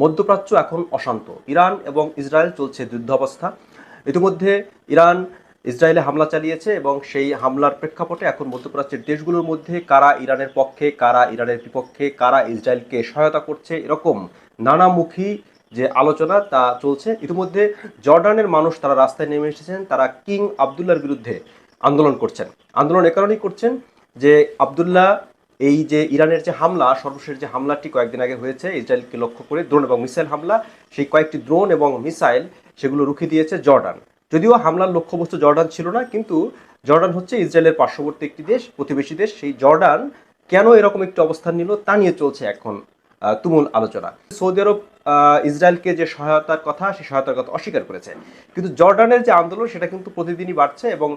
মধ্যপ্রাচ্য এখন অশান্ত। ইরান এবং ইসরায়েল চলছে যুদ্ধাবস্থা। ইতিমধ্যে ইরান ইসরায়েলে হামলা চালিয়েছে এবং সেই হামলার প্রেক্ষাপটে এখন মধ্যপ্রাচ্যের দেশগুলোর মধ্যে কারা ইরানের পক্ষে, কারা ইরানের বিপক্ষে, কারা ইসরায়েলকে সহায়তা করছে, এরকম নানামুখী যে আলোচনা তা চলছে। ইতিমধ্যে জর্ডানের মানুষ তারা রাস্তায় নেমে এসেছেন, তারা কিং আবদুল্লার বিরুদ্ধে আন্দোলন করছেন। আন্দোলন এ কারণেই করছেন যে আবদুল্লাহ এই যে ইরানের যে হামলা, সর্বশেষ যে হামলাটি কয়েকদিন আগে হয়েছে, ইসরায়েলকে লক্ষ্য করে ড্রোন এবং মিসাইল হামলা, সেই কয়েকটি ড্রোন এবং মিসাইল সেগুলো রুখে দিয়েছে জর্ডান। যদিও হামলার লক্ষ্যবস্তু জর্ডান ছিল না, কিন্তু জর্ডান হচ্ছে ইসরায়েলের পার্শ্ববর্তী একটি দেশ, প্রতিবেশী দেশ। সেই জর্ডান কেন এরকম একটি অবস্থান নিল, তা নিয়ে চলছে এখন তুমুল আলোচনা। সৌদি আরব ইসরায়েলকে যে সহায়তার কথা, সেই সহায়তার কথা অস্বীকার করেছে। কিন্তু জর্ডানের যে আন্দোলন, সেটা কিন্তু প্রতিদিনই বাড়ছে এবং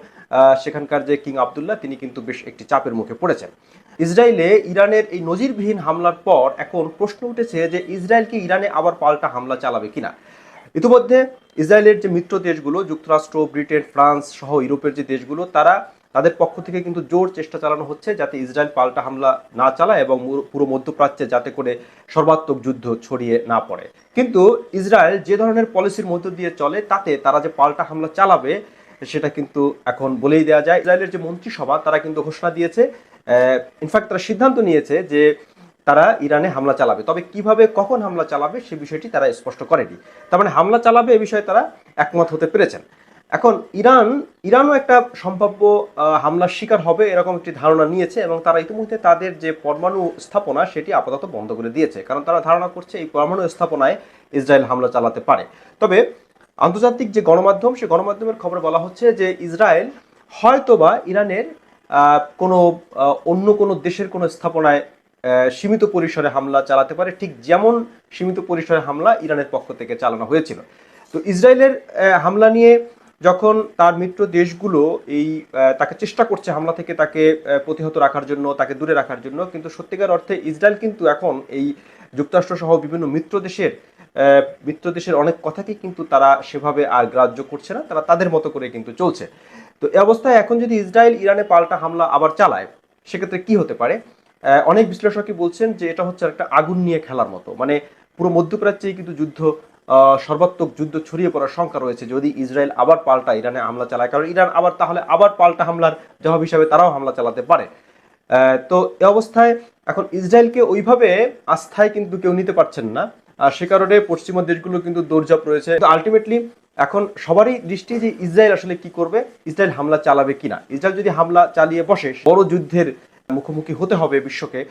সেখানকার যে কিং আবদুল্লাহ, তিনি কিন্তু বেশ একটি চাপের মুখে পড়েছেন। ইসরায়েলে ইরানের এই নজিরবিহীন হামলার পর এখন প্রশ্ন উঠেছে যে ইসরায়েল কি ইরানে আবার পাল্টা হামলা চালাবে কিনা। ইতিমধ্যে ইসরায়েলের যে মিত্র দেশগুলো, যুক্তরাষ্ট্র, ব্রিটেন, ফ্রান্স সহ ইউরোপের যে দেশগুলো, তারা তাদের পক্ষ থেকে কিন্তু জোর চেষ্টা চালানো হচ্ছে যাতে ইসরায়েল পাল্টা হামলা না চালায় এবং পুরো মধ্যপ্রাচ্যে যাতে করে সর্বাত্মক যুদ্ধ ছড়িয়ে না পড়ে। কিন্তু ইসরায়েল যে ধরনের পলিসির মধ্য দিয়ে চলে, তাতে তারা যে পাল্টা হামলা চালাবে, সেটা কিন্তু এখন বলেই দেওয়া যায়। ইসরায়েলের যে মন্ত্রিসভা, তারা কিন্তু ঘোষণা দিয়েছে ইনফ্যাক্ট তারা সিদ্ধান্ত নিয়েছে যে তারা ইরানে হামলা চালাবে। তবে কীভাবে, কখন হামলা চালাবে সে বিষয়টি তারা স্পষ্ট করেনি। তার মানে হামলা চালাবে এ বিষয়ে তারা একমত হতে পেরেছেন। এখন ইরান, ইরানও একটা সম্ভাব্য হামলার শিকার হবে এরকম একটি ধারণা নিয়েছে এবং তারা ইতিমধ্যে তাদের যে পরমাণু স্থাপনা সেটি আপাতত বন্ধ করে দিয়েছে। কারণ তারা ধারণা করছে এই পরমাণু স্থাপনায় ইসরায়েল হামলা চালাতে পারে। তবে আন্তর্জাতিক যে গণমাধ্যম, সে গণমাধ্যমের খবরে বলা হচ্ছে যে ইসরায়েল হয়তোবা ইরানের কোনো অন্য কোনো দেশের কোনো স্থাপনায় সীমিত পরিসরে হামলা চালাতে পারে, ঠিক যেমন সীমিত পরিসরে হামলা ইরানের পক্ষ থেকে চালানো হয়েছিল। তো ইসরায়েলের হামলা নিয়ে যখন তার মিত্র দেশগুলো এই তাকে চেষ্টা করছে হামলা থেকে তাকে প্রতিহত রাখার জন্য, তাকে দূরে রাখার জন্য, কিন্তু সত্যিকার অর্থে ইসরায়েল কিন্তু এখন এই যুক্তরাষ্ট্র সহ বিভিন্ন মিত্র দেশের মিত্র দেশের অনেক কথাকেই কিন্তু তারা সেভাবে আর গ্রাহ্য করছে না, তারা তাদের মতো করে কিন্তু চলছে। তো এই অবস্থায় এখন যদি ইসরায়েল ইরানে পাল্টা হামলা আবার চালায়, সেক্ষেত্রে কি হতে পারে? অনেক বিশ্লেষকই বলছেন যে এটা হচ্ছে একটা আগুন নিয়ে খেলার মতো। মানে পুরো মধ্যপ্রাচ্যেই কিন্তু যুদ্ধ সর্বাত্মক যুদ্ধ ছড়িয়ে পড়ার শঙ্কা রয়েছে। যদি ইসরায়েল আবার পাল্টা ইরানে হামলা চালায়, কারণ ইরান আবার তাহলে আবার পাল্টা হামলার জবাব হিসাবে তারাও হামলা চালাতে পারে। তো এ অবস্থায় এখন ইসরায়েলকে ওইভাবে আস্থায় কিন্তু কেউ নিতে পারছেন না। আর সে কারণে পশ্চিমা দেশগুলো কিন্তু দৌড়ঝাঁপ রয়েছে। তো আলটিমেটলি এখন সবারই দৃষ্টি যে ইসরায়েল আসলে কি করবে, ইসরায়েল হামলা চালাবে কিনা। ইসরায়েল যদি হামলা চালিয়ে বসে, বড় যুদ্ধের মুখোমুখি হতে হবে বিশ্বকে